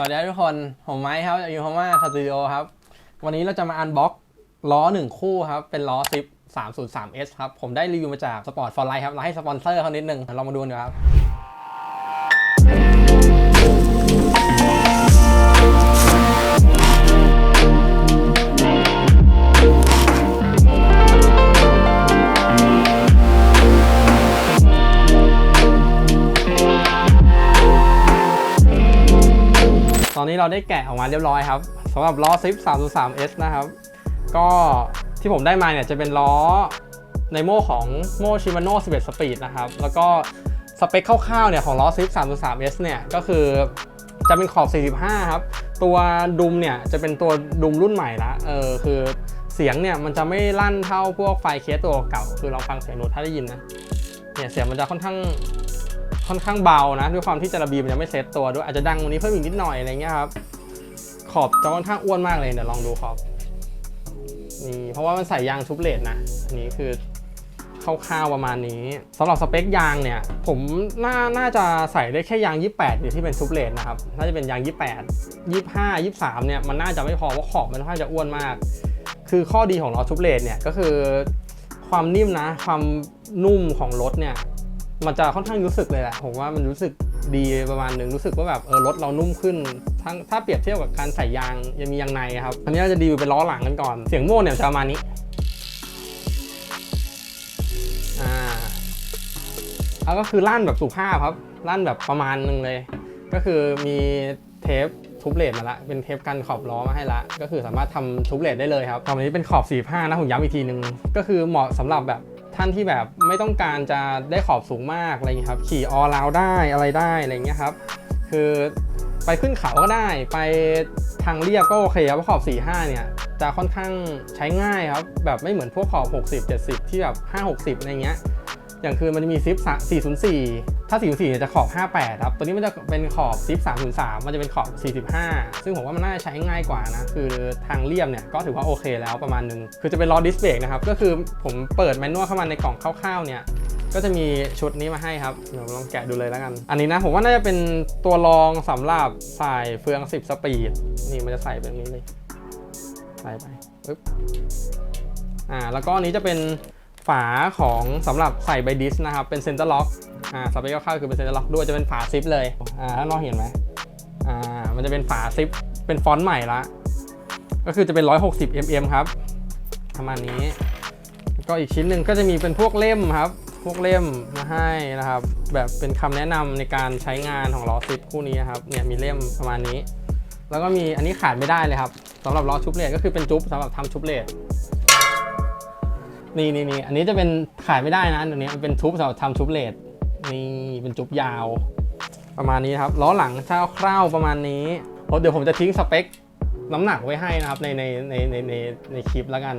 สวัสดีทุกคน ผมไม้ครับอยูฮาม่าสตูดิโอครับ วันนี้เราจะมาอันบ็อกล้อหนึ่งคู่ครับ เป็นล้อซิป 303S ครับ ผมได้รีวิวมาจากสปอร์ตฟอร์ไลท์ครับ เราให้สปอนเซอร์เขานิดนึงเรามาดูกันดีกว่าครับ นนี้เราได้แกะออกมาเรียบร้อยครับสำหรับล้อซิป 303S นะครับ ก็ที่ผมได้มาเนี่ยจะเป็นล้อในโม่ของโม่ชิมาโน่11 สปีดนะครับ แล้วก็สเปคคร่าวๆเนี่ยของล้อซิป 303S เนี่ยก็คือจะเป็นขอบ 45 ครับ ตัวดุมเนี่ยจะเป็นตัวดุมรุ่นใหม่ละเออคือเสียงเนี่ยมันจะไม่ลั่นเท่าพวกไฟเคสตัวเก่า คือเราฟังเสียงโน้ตถ้าได้ยินนะเนี่ยเสียงมันจะค่อนข้าง ค่อนข้างเบานะ ด้วยความที่จระบีมันยังไม่เซตตัวด้วยอาจจะดังวันนี้เพิ่มอีกนิดหน่อยอะไรเงี้ยครับขอบจะค่อนข้างอ้วนมากเลยเดี๋ยวลองดูขอบนี่เพราะว่ามันใส่ยางทุบเลทนะอันนี้คือคร่าวๆประมาณนี้สำหรับสเปคยางเนี่ย ผมน่าน่าจะใส่ได้แค่ยาง 28เนี่ที่เป็นทุบเลทนะครับน่าจะเป็นยาง 28 25 23 เนี่ยมันน่าจะไม่พอเพราะขอบมันค่อนข้างจะอ้วนมาก คือข้อดีของล้อทุบเลทเนี่ยก็คือความนิ่มนะ ความนุ่มของรถเนี่ย มันจะค่อนข้างรู้สึกเลยแหละผมว่ามันรู้สึกดีประมาณหนึ่งรู้สึกว่าแบบเออรถเรานุ่มขึ้น ทั้งถ้าเปรียบเทียบกับการใส่ยางยังมียางในครับอันนี้เราจะดีลเป็นล้อหลังกันก่อน เสียงโม่เนี่ยจะประมาณนี้อ่าแล้วก็คือลั่นแบบสุภาพครับลั่นแบบประมาณหนึ่งเลย ก็คือมีเทปทุบเลทมาละเป็นเทปกันขอบล้อมาให้ละ ก็คือสามารถทำทุบเลทได้เลยครับตอนนี้เป็นขอบ 45 นะผมย้ำอีกทีนึง ก็คือเหมาะสำหรับแบบ ท่านที่แบบไม่ต้องการจะได้ขอบสูงมากอะไรเงี้ยครับ ขี่ออลาวได้อะไรได้อะไรเงี้ยครับ คือไปขึ้นเขาก็ได้ ไปทางเรียบก็โอเคครับเพราะขอบ 45 เนี่ย จะค่อนข้างใช้ง่ายครับ แบบไม่เหมือนพวกขอบ 60 70 ที่แบบ 5 60 อะไรเงี้ย อย่างคือมันจะมีซิป404 ถ้า 404เนี่ยจะขอบ 58 ครับ ตัวนี้มันจะเป็นขอบซิป303 มันจะเป็นขอบ 45 ซึ่งผมว่ามันน่าจะใช้ง่ายกว่านะ คือทางเรียบเนี่ยก็ถือว่าโอเคแล้วประมาณนึง คือจะเป็นล้อดิสเบรกนะครับ ก็คือผมเปิดแมนนวลเข้ามาในกล่องคร่าวๆเนี่ยก็จะมีชุดนี้มาให้ครับ เดี๋ยวลองแกะดูเลยแล้วกัน อันนี้นะผมว่าน่าจะเป็นตัวรองสำหรับใส่เฟือง 10 สปีด นี่มันจะใส่แบบนี้เลย ใส่ไปปึ๊บ อ่า แล้วก็อันนี้จะเป็น ฝาของสำหรับใส่ใบดิสนะครับ เป็นเซนเตอร์ล็อกอ่าสเปคคร่าวๆคือเป็นเซนเตอร์ล็อกด้วยจะเป็นฝาซิปเลยอ่าถ้าน้องเห็นไหมอ่ามันจะเป็นฝาซิปเป็นฟอนต์ใหม่ละก็คือจะเป็น 160 mm ครับประมาณนี้ ก็อีกชิ้นหนึ่งก็จะมีเป็นพวกเล่มครับ พวกเล่มมาให้นะครับ แบบเป็นคำแนะนำในการใช้งานของล้อซิปคู่นี้ครับเนี่ยมีเล่มประมาณนี้ แล้วก็มีอันนี้ขาดไม่ได้เลยครับสำหรับล้อชุบเลทก็คือเป็นจุ๊บสำหรับทำชุบเลท นี่นี่นี่อันนี้จะเป็นขายไม่ได้นะอันนี้มันเป็นทุบสำหรับทำชุบเลทนี่เป็นจุบยาว ประมาณนี้ครับล้อหลังคร่าวๆประมาณนี้เดี๋ยวผมจะทิ้งสเปคน้ำหนักไว้ให้นะครับในในในในในในคลิปแล้วกัน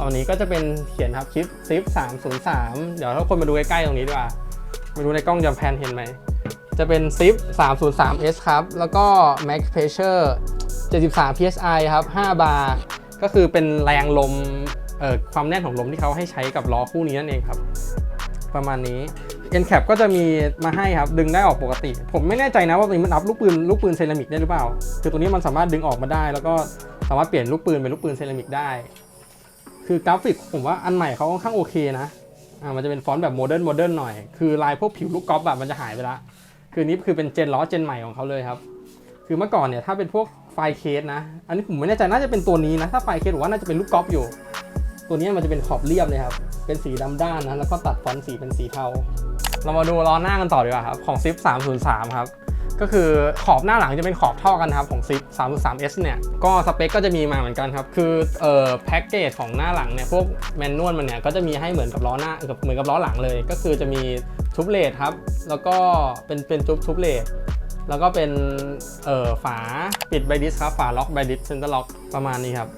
ตอนนี้ก็จะเป็นเขียนครับคลิปซิป303 เดี๋ยวถ้าคนมาดูใกล้ๆตรงนี้ดีกว่ามาดูในกล้องจะแพนเห็นไหมจะเป็นซิป 303S ครับ แล้วก็ Max Pressure 73 psi ครับ 5 บาร์ ก็คือเป็นแรงลม ความแน่นของลมที่เขาให้ใช้กับล้อคู่นี้นั่นเองครับ ประมาณนี้ N cap ก็จะมีมาให้ครับ ดึงได้ออกปกติ ผมไม่แน่ใจนะว่าตัวนี้มันอัพลูกปืนลูกปืนเซรามิกได้หรือเปล่า คือตัวนี้มันสามารถดึงออกมาได้ แล้วก็สามารถเปลี่ยนลูกปืนเป็นลูกปืนเซรามิกได้ คือกราฟิกผมว่าอันใหม่เขาค่อนข้างโอเคนะอ่ามันจะเป็นฟอนต์แบบโมเดิร์นโมเดิร์นหน่อย คือลายพวกผิวลูกกอล์ฟแบบมันจะหายไปละ คือนี้คือเป็นเจนล้อเจนใหม่ของเขาเลยครับ คือเมื่อก่อนเนี่ยถ้าเป็นพวกไฟเคสนะ อันนี้ผมไม่แน่ใจน่าจะเป็นตัวนี้นะ ถ้าไฟเคสผมว่าน่าจะเป็นลูกกอล์ฟอยู่ ตัวนี้มันจะเป็นขอบเรียบเลยครับ เป็นสีดำด้านนะ แล้วก็ตัดฟอนต์สีเป็นสีเทา เรามาดูล้อหน้ากันต่อดีกว่าครับ ของซิป303 ครับ ก็คือขอบหน้าหลังจะเป็นขอบเท่ากันครับ ของซิป 303S เนี่ย ก็สเปคก็จะมีมาเหมือนกันครับ คือเอ่อแพ็กเกจของหน้าหลังเนี่ย พวกแมนนวลมันเนี่ย ก็จะมีให้เหมือนกับล้อหน้าเหมือนกับล้อหลังเลย ก็คือจะมีทุบเลทครับ แล้วก็เป็นเป็นทุบทุบเลทแล้วก็เป็นเอ่อฝาปิดไบดิสครับ ฝาล็อกไบดิสเซนเตอร์ล็อกประมาณนี้ครับ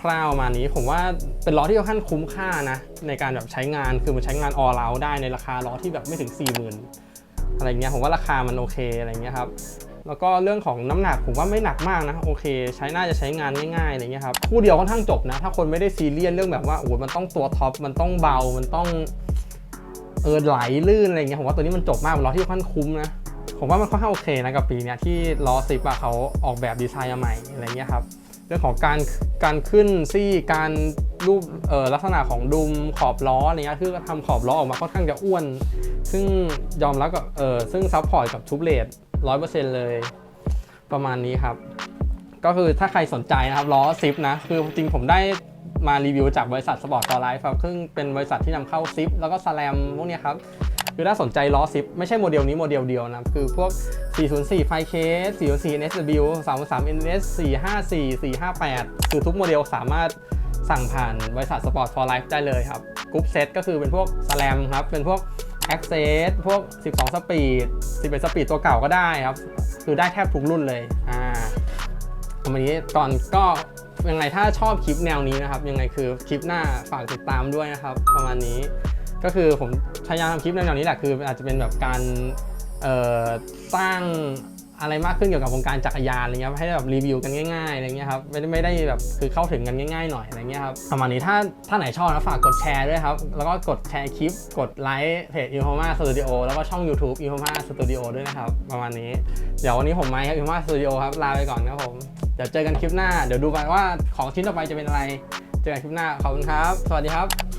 คร่าวๆมานี้ ผมว่าเป็นล้อที่ค่อนข้างคุ้มค่านะในการแบบใช้งานคือมันใช้งานออล o าได้ในราคาล้อที่แบบไม่ถึง 40,000อะไรเงี้ยผมว่าราคามันโอเคอะไรเงี้ยครับแล้วก็เรื่องของน้ำหนักผมว่าไม่หนักมากนะโอเค ใช้น่าจะใช้งานง่ายๆอะไรเงี้ยครับคู่เดียวค่อนข้างจบนะ ถ้าคนไม่ได้ซีเรียสเรื่องแบบว่าโอ้โหมันต้องตัวท็อปมันต้องเบามันต้องเออไหลลื่นอะไรเงี้ยผมว่าตัวนี้มันจบมากเป็นล้อที่ค่อนข้างคุ้มนะผมว่ามันค่อนข้างโอเคนะกับปีเนี้ยที่ล้อซิปอะเขาออกแบบดีไซน์มาใหม่อะไรเงี้ยครับ เรื่องของการการขึ้นซี่การรูปลักษณะของดุมขอบล้ออะไรเงี้ยคือทำขอบล้อออกมาค่อนข้างจะอ้วน ซึ่งยอมรับกับเออซึ่งซัพพอร์ตกับทูบเลดร้อยเปอร์เซ็นต์เลย ประมาณนี้ครับ ก็คือถ้าใครสนใจนะครับล้อซิปนะ คือจริงผมได้มารีวิวจากบริษัทสปอร์ต o อ Life ครับซึ่งเป็นบริษัทที่นำเข้าซิปแล้วก็สแลมพวกเนี้ยครับ คือถ้าสนใจล้อซิปไม่ใช่โมเดลนี้โมเดลเดียวนะ คือพวก 404ไฟเคส404 NSW 303 NS 454 458 คือทุกโมเดลสามารถสั่งผ่านบริษัท Sport for Life ได้เลยครับกรุ๊ปเซตก็คือเป็นพวกสแลมครับ เป็นพวก Access พวก 12 สปีด 11 สปีดตัวเก่าก็ได้ครับ คือได้แทบทุกรุ่นเลย อ่าวันนี้ก่อนก็ยังไงถ้าชอบคลิปแนวนี้นะครับ ยังไงคือคลิปหน้าฝากติดตามด้วยนะครับ ประมาณนี้ ก็คือผมพยายามทำคลิปแนวนี้แหละคืออาจจะเป็นแบบการสร้างอะไรมากขึ้นเกี่ยวกับวงการจักรยานอะไรเงี้ยให้แบบรีวิวกันง่ายๆอะไรเงี้ยครับไม่ได้ไม่ได้แบบคือเข้าถึงกันง่ายๆหน่อยอะไรเงี้ยครับประมาณนี้ถ้าถ้าไหนชอบนะฝากกดแชร์ด้วยครับ แล้วก็กดแชร์คลิป กดไลค์เพจ i n f o m a Studio แล้วก็ช่อง YouTube i n f o m a Studio ด้วยนะครับ ประมาณนี้ เดี๋ยววันนี้ผมไมค์ครับ i n f o m a Studio ครับลาไปก่อนครับผมเดี๋ยวเจอกันคลิปหน้า เดี๋ยวดูไปว่าของชิ้นต่อไปจะเป็นอะไร เจอกันคลิปหน้าขอบคุณครับ สวัสดีครับ